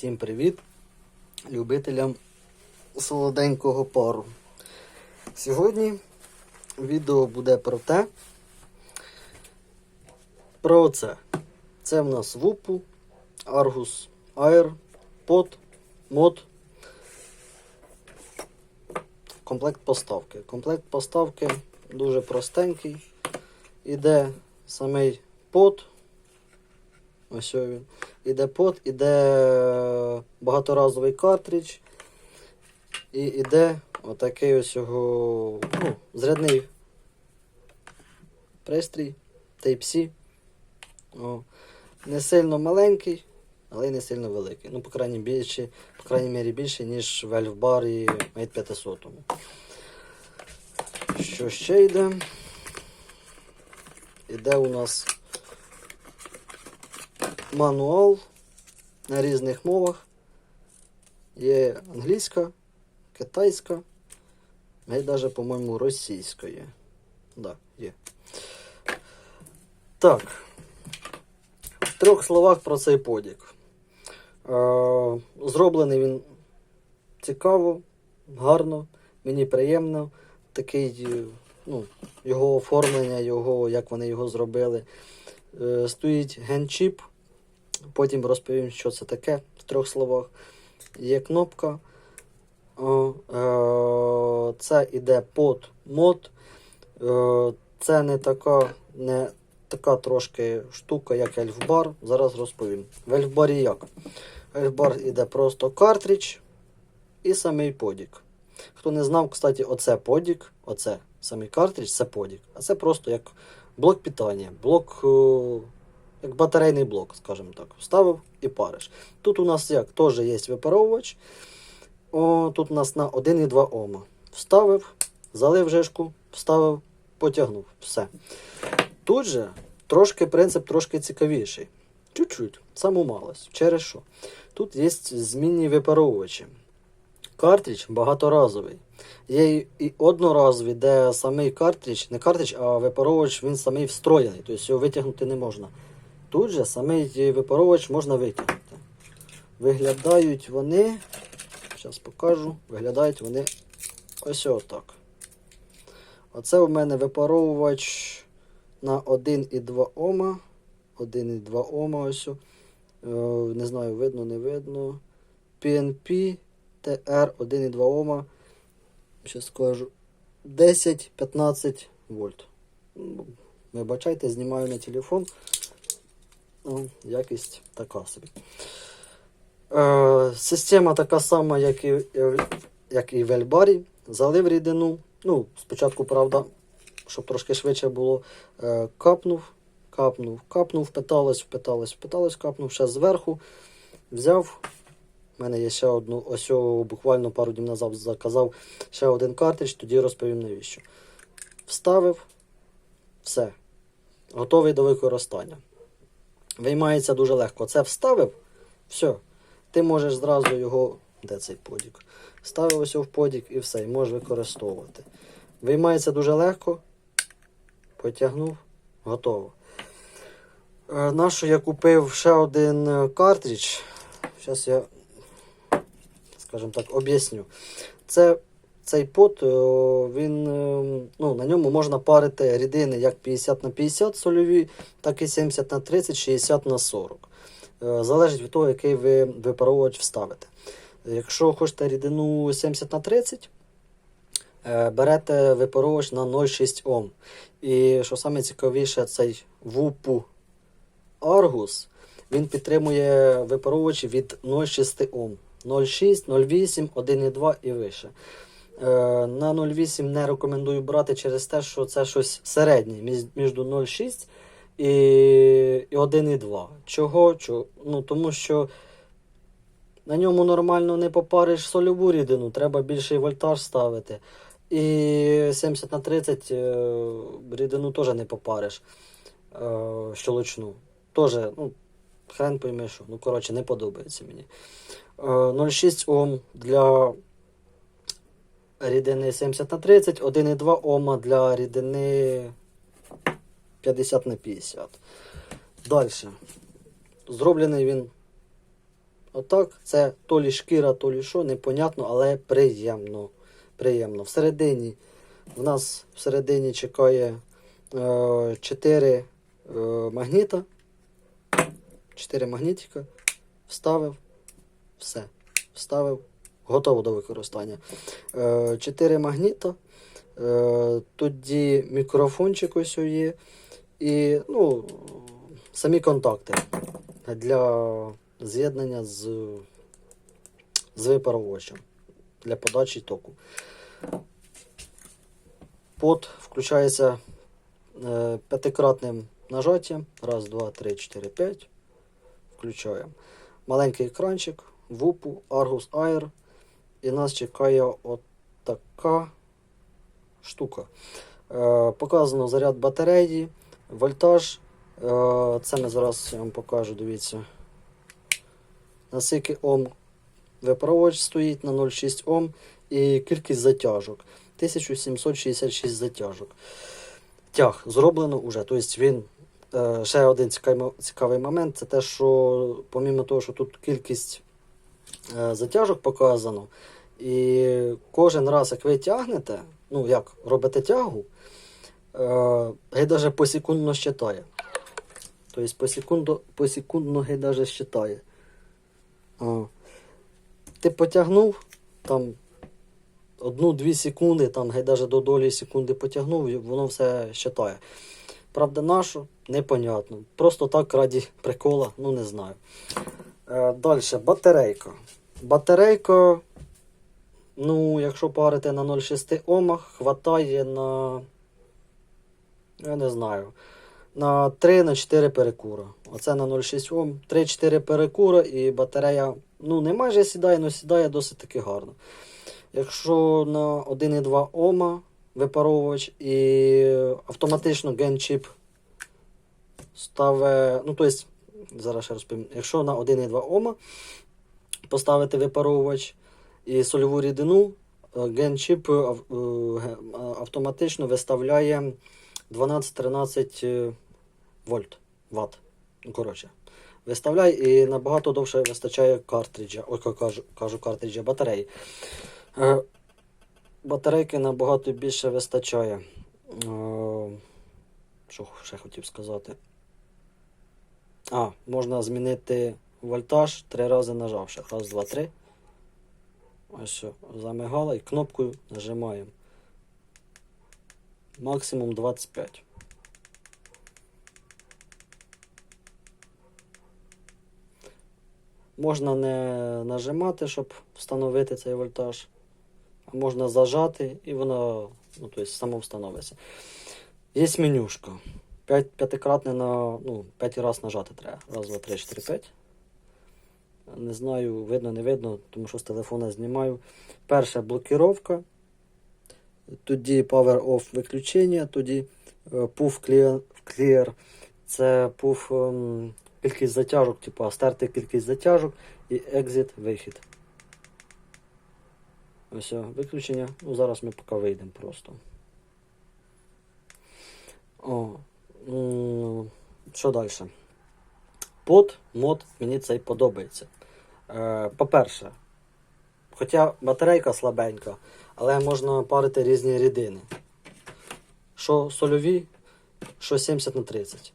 Всім привіт любителям солоденького пару. Сьогодні відео буде про те, про це. Це в нас Вупу, Argus Air, Pod, Mod. Комплект поставки. Комплект поставки дуже простенький. Іде самий под. Ось він. Іде под, іде багаторазовий картридж. І іде отакий ось його ну, зрядний пристрій Type-C. Не сильно маленький, але й не сильно великий. Ну, по крайній, більше, по крайній мірі більше, ніж в Ельфбарі Mate 500. Що ще йде? Іде у нас мануал на різних мовах. Є англійська, китайська, й навіть, по-моєму, російська є. Да, є. Так. В трьох словах про цей подік. Е, зроблений він цікаво, гарно, мені приємно. Такий, е, ну, його оформлення, його, як вони його зробили. Е, стоїть генчіп. Потім розповім, що це таке в трьох словах. Є кнопка. Е, це іде под мод. Е, це не така, не така трошки штука, як Ельфбар. Зараз розповім. В Ельфбарі як? Ельфбар іде просто картридж і самий подік. Хто не знав, кстати, оце подік, оце самий картридж, це подік. А це просто як блок питання, блок, е, як батарейний блок, скажімо так. Вставив і париш. Тут у нас як теж є випаровувач. О, тут у нас на 1,2 Ома. Вставив, залив жишку, вставив, потягнув. Все. Тут же трошки принцип трошки цікавіший. Чуть-чуть, малость. Через що? Тут є змінні випаровувачі. Картридж багаторазовий. Є і одноразовий, де самий картридж, не картридж, а випаровувач, він самий встроєний, тобто його витягнути не можна. Тут же самий випаровувач можна витягнути. Виглядають вони, зараз покажу, виглядають вони ось отак. Оце у мене випаровувач на 1,2 Ома. 1,2 Ома ось. Е, Не знаю, видно, не видно. PNP TR 1,2 Ома. Ще скажу. 10-15 вольт. Ну, Вибачайте, знімаю на телефон. Ну, якість така собі. Е, система така сама, як і, як і в Ельбарі. Залив рідину. Ну, спочатку, правда, щоб трошки швидше було. Е, капнув, капнув, капнув, впиталось, впиталось, впиталось, капнув ще зверху. Взяв. У мене є ще одну, ось буквально пару днів назад заказав ще один картридж, тоді розповім навіщо. Вставив, все. Готовий до використання. Виймається дуже легко. Це вставив, все. Ти можеш зразу його. Де цей подік? Ставив ось в подік і все, і можеш використовувати. Виймається дуже легко. Потягнув, готово. Е, Нащо я купив ще один е, картридж. Зараз я, скажімо так, об'ясню. Це цей пот, е, він, е, ну, на ньому можна парити рідини як 50 на 50 сольові, так і 70 на 30, 60 на 40. Е, Залежить від того, який ви випаровувач вставите. Якщо хочете рідину 70 на 30, е, берете випаровувач на 0,6 Ом. І що саме цікавіше, цей вупу Argus, він підтримує випаровувачі від 0,6 Ом. 0,6, 0,8, 1,2 і вище. Е, На 0,8 не рекомендую брати через те, що це щось середнє між між 0,6 і, і 1,2. Чого? Ну, тому що на ньому нормально не попариш сольову рідину, треба більший вольтаж ставити. І 70 на 30 е, рідину теж не попариш е, щелочну. Тоже, ну, хрен пойми що. Ну, коротше, не подобається мені. Е, 0,6 Ом для рідини 70 на 30, 1,2 Ома для рідини 50 на 50. Далі. Зроблений він Отак, це то лі шкіра, то лі що, непонятно, але приємно. приємно. Всередині в нас всередині чекає 4 магніта. 4 магнітика. Вставив. Все. Вставив. Готово до використання. 4 магніта. Е, Тоді мікрофончик ось є. І ну, самі контакти для з'єднання з, з випаровувачем для подачі току. Под включається е, п'ятикратним нажаттям. Раз, два, три, чотири, п'ять. Включаємо. Маленький екранчик, вупу, Argus Air. І нас чекає от така штука. Е, показано заряд батареї, вольтаж. Е, це ми зараз я вам покажу, дивіться. На скільки Ом випаровувач стоїть на 0,6 Ом і кількість затяжок. 1766 затяжок. Тяг зроблено вже. Тобто він е, ще один цікавий, момент це те, що помімо того, що тут кількість затяжок показано, і кожен раз, як ви тягнете, ну як робите тягу, е, гей даже посекундно щитає. Тобто посекундно гей даже щитає. А. Ти потягнув там одну-дві секунди, там гейдаже до долі секунди потягнув, і воно все щитає. Правда, нашу, непонятно. Просто так раді прикола, ну не знаю. Е, Далі, батарейка. Батарейка, ну, якщо парити на 0,6 Омах, хватає на. Я не знаю. На 3 на 4 перекура. Оце на 0,6 Ом. 3-4 перекура і батарея, ну, не майже сідає, але сідає досить таки гарно. Якщо на 1,2 Ома випаровувач і автоматично генчіп ставить, ну, тобто, зараз ще розповім, якщо на 1,2 Ома поставити випаровувач і сольову рідину, е, генчіп е, е, автоматично виставляє 12-13 е, вольт, ватт. Ну, коротше, виставляє і набагато довше вистачає картриджа. Ой, ка- кажу, кажу картриджа батареї. Батарейки набагато більше вистачає. Що ще хотів сказати? А, можна змінити вольтаж три рази нажавши. Раз, два, три. Ось що, замигала і кнопкою нажимаємо. Максимум 25. Можна не нажимати, щоб встановити цей вольтаж. А можна зажати і воно ну, тобто, само встановиться. Є менюшка. 5, п'ятикратне на ну, 5 разів нажати треба. Раз, два, три, чотири, п'ять. Не знаю, видно, не видно, тому що з телефона знімаю. Перша блокіровка. Тоді Power Off виключення, тоді е, Puff Clear, clear. Це Puff ем, кількість затяжок, типу стерти кількість затяжок і Exit вихід. Ось виключення. Ну, зараз ми поки вийдемо просто. О, що далі? Под мод мені цей подобається. Е, по-перше, хоча батарейка слабенька, але можна парити різні рідини. Що сольові, що 70 на 30.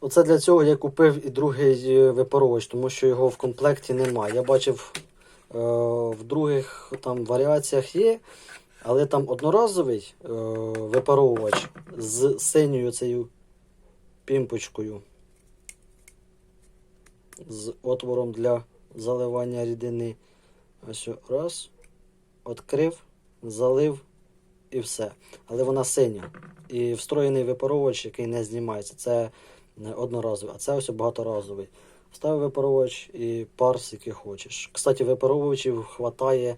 Оце для цього я купив і другий е, випаровувач, тому що його в комплекті немає. Я бачив е, в других там варіаціях є, але там одноразовий е, випаровувач з синьою цією пімпочкою. З отвором для заливання рідини. Ось раз, відкрив, залив і все. Але вона синя. І встроєний випаровувач, який не знімається. Це одноразовий, а це ось багаторазовий. Вставив випаровувач і пар скільки хочеш. Кстати, випаровувачів хватає.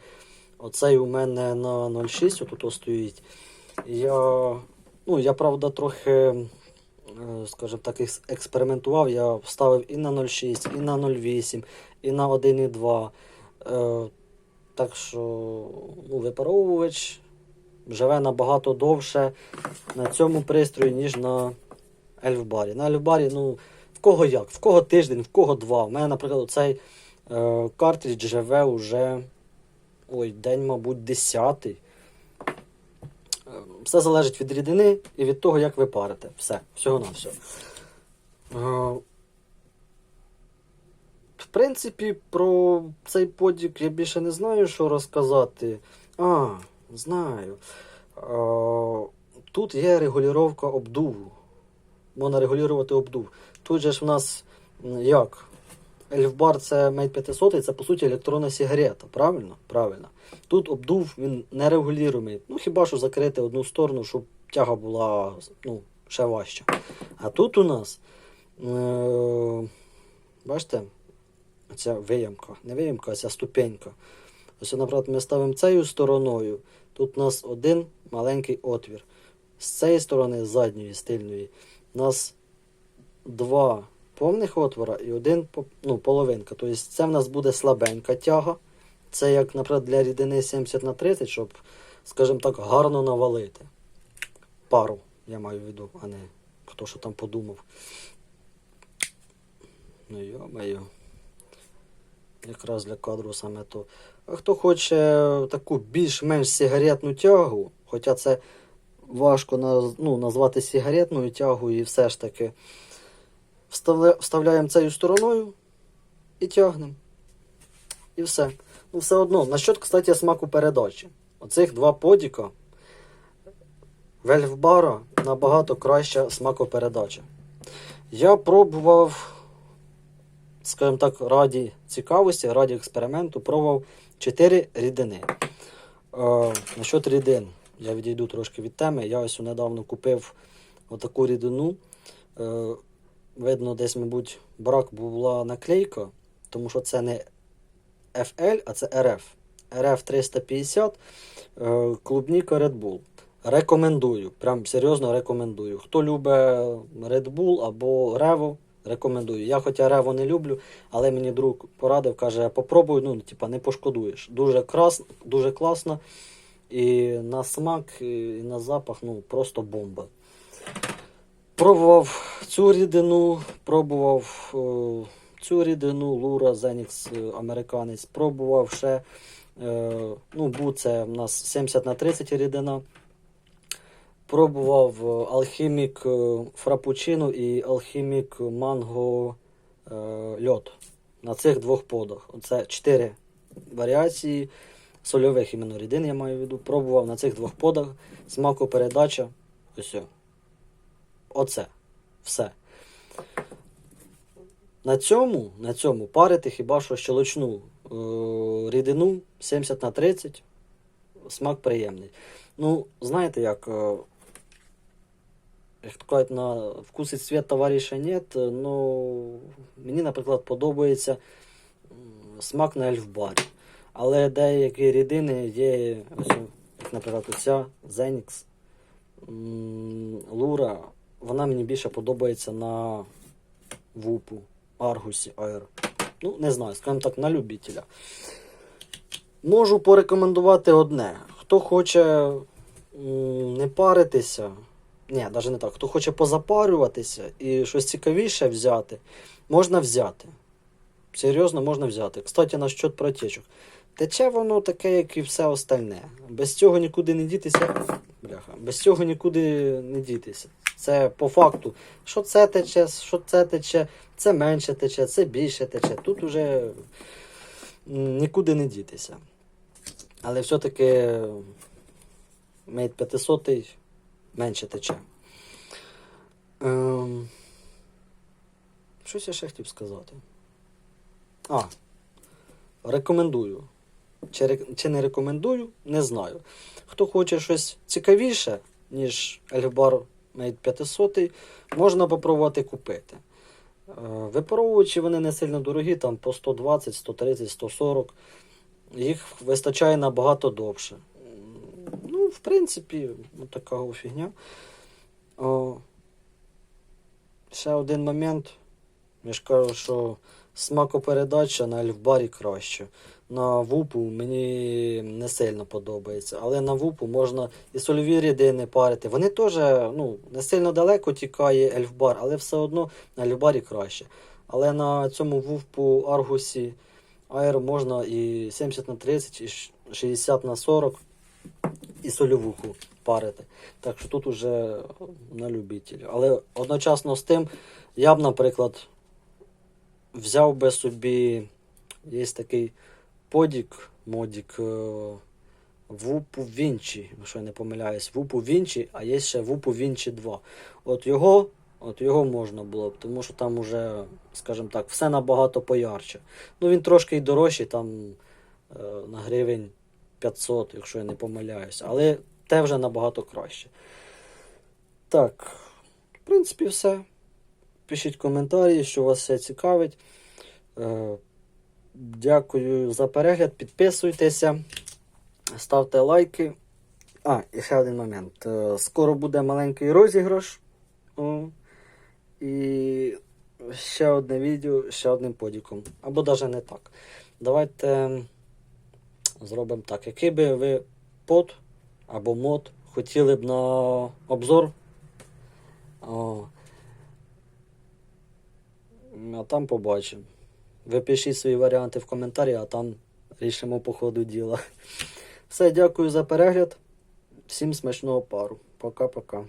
Оцей у мене на 0,6 отут стоїть. Я, ну, я правда, трохи, Е, скажімо так, експериментував, я ставив і на 0,6, і на 0,8, і на 1,2. Е, так що ну, випаровувач живе набагато довше на цьому пристрої, ніж на Ельфбарі. На Ельфбарі, ну, в кого як, в кого тиждень, в кого два. У мене, наприклад, цей е, картридж живе уже ой, день, мабуть, 10-й. Все залежить від рідини і від того, як ви парите. Все, всього на все. В принципі, про цей подік я більше не знаю, що розказати. А, знаю. Е, Тут є регулювання обдуву. Можна регулювати обдув. Тут же ж в нас як? Ельфбар це Mate 500, це по суті електронна сигарета, правильно? Правильно. Тут обдув він не. Ну хіба що закрити одну сторону, щоб тяга була ну, ще важча. А тут у нас, е- бачите, ця виямка, не виямка, а ця ступенька. Ось, наприклад, ми ставимо цією стороною. Тут у нас один маленький отвір. З цієї сторони, з задньої стильної, у нас два повних отвора і один ну, половинка. Тобто це в нас буде слабенька тяга. Це як, наприклад, для рідини 70 на 30, щоб, скажімо так, гарно навалити. Пару, я маю в виду, а не хто що там подумав. Ну йо-моє. Якраз для кадру саме то. А хто хоче таку більш-менш сигаретну тягу, хоча це важко ну, назвати сигаретною тягою, і все ж таки вставляємо цією стороною і тягнемо. І все. Ну, все одно. Насчет, кстати, смаку передачі. Оцих два подіка Вельфбара набагато краща смакопередача. Я пробував, скажімо так, раді цікавості, раді експерименту, пробував 4 рідини. Е, насчет рідин, я відійду трошки від теми. Я ось недавно купив отаку рідину. Е, видно, десь, мабуть, брак була наклейка, тому що це не FL, а це RF. RF 350, е, клубніка Red Bull. Рекомендую, прям серйозно рекомендую. Хто любить Red Bull або Revo, рекомендую. Я хоча Revo не люблю, але мені друг порадив, каже, попробуй, ну, типа, не пошкодуєш. Дуже, крас, дуже класно. І на смак, і на запах, ну, просто бомба. Пробував цю рідину, пробував е, цю рідину, Лура, Зенікс, е, американець. Пробував ще, е, ну, був це в нас 70 на 30 рідина. Пробував е, алхімік фрапучино і алхімік манго е, льот на цих двох подах. Оце чотири варіації сольових іменно рідин, я маю в виду. Пробував на цих двох подах. Смакопередача. Ось. Оце. Все. На цьому, на цьому парити хіба що щелочну е, рідину 70 на 30. Смак приємний. Ну, знаєте як. е, Як кажуть, на вкус і цвіт товариша нет, ну мені, наприклад, подобається смак на ельфбарі. Але деякі рідини є, ось, як, наприклад, оця м, Лура, вона мені більше подобається на вупу, Аргусі, Аер. Ну, не знаю, скажімо так, на любителя. Можу порекомендувати одне. Хто хоче не паритися, ні, навіть не так. Хто хоче позапарюватися і щось цікавіше взяти, можна взяти. Серйозно можна взяти. Кстати, на щот протечок. Тече воно таке, як і все остальне. Без цього нікуди не дітися. Бляха, без цього нікуди не дітися. Це по факту. Що це тече, що це тече, це менше тече, це більше тече. Тут уже нікуди не дітися. Але все-таки Mate 500 менше тече. Ем... Щось я ще хотів сказати. А, рекомендую. Чи, чи не рекомендую, не знаю. Хто хоче щось цікавіше, ніж Elfbar Mate 500, можна попробувати купити. Е, Випаровувачі вони не сильно дорогі, там по 120, 130, 140. Їх вистачає набагато довше. Ну, в принципі, така фігня. О, ще один момент. Я ж кажу, що смакопередача на Ельфбарі краще. На вупу мені не сильно подобається, але на вупу можна і сольові рідини парити. Вони теж ну, не сильно далеко тікає Ельфбар, але все одно на Ельфбарі краще. Але на цьому вупу Аргусі Аер можна і 70 на 30, і 60 на 40, і сольовуху парити. Так що тут уже на любителя. Але одночасно з тим, я б, наприклад, взяв би собі, є такий подік, модік е, Вупу Вінчі, якщо я не помиляюсь, Вупу Вінчі, а є ще Вупу Вінчі 2. От його, от його можна було б, тому що там уже, скажімо так, все набагато поярче. Ну він трошки й дорожчий, там е, на гривень 500, якщо я не помиляюсь. Але те вже набагато краще. Так, в принципі, все. Пишіть коментарі, що вас все цікавить. Дякую за перегляд. Підписуйтеся, ставте лайки. А, і ще один момент. Е, Скоро буде маленький розіграш. І ще одне відео, ще одним подіком. Або навіть не так. Давайте зробимо так. Який би ви под або мод хотіли б на обзор? А там побачимо. Ви пишіть свої варіанти в коментарі, а там рішимо по ходу діла. Все, дякую за перегляд. Всім смачного пару. Пока-пока.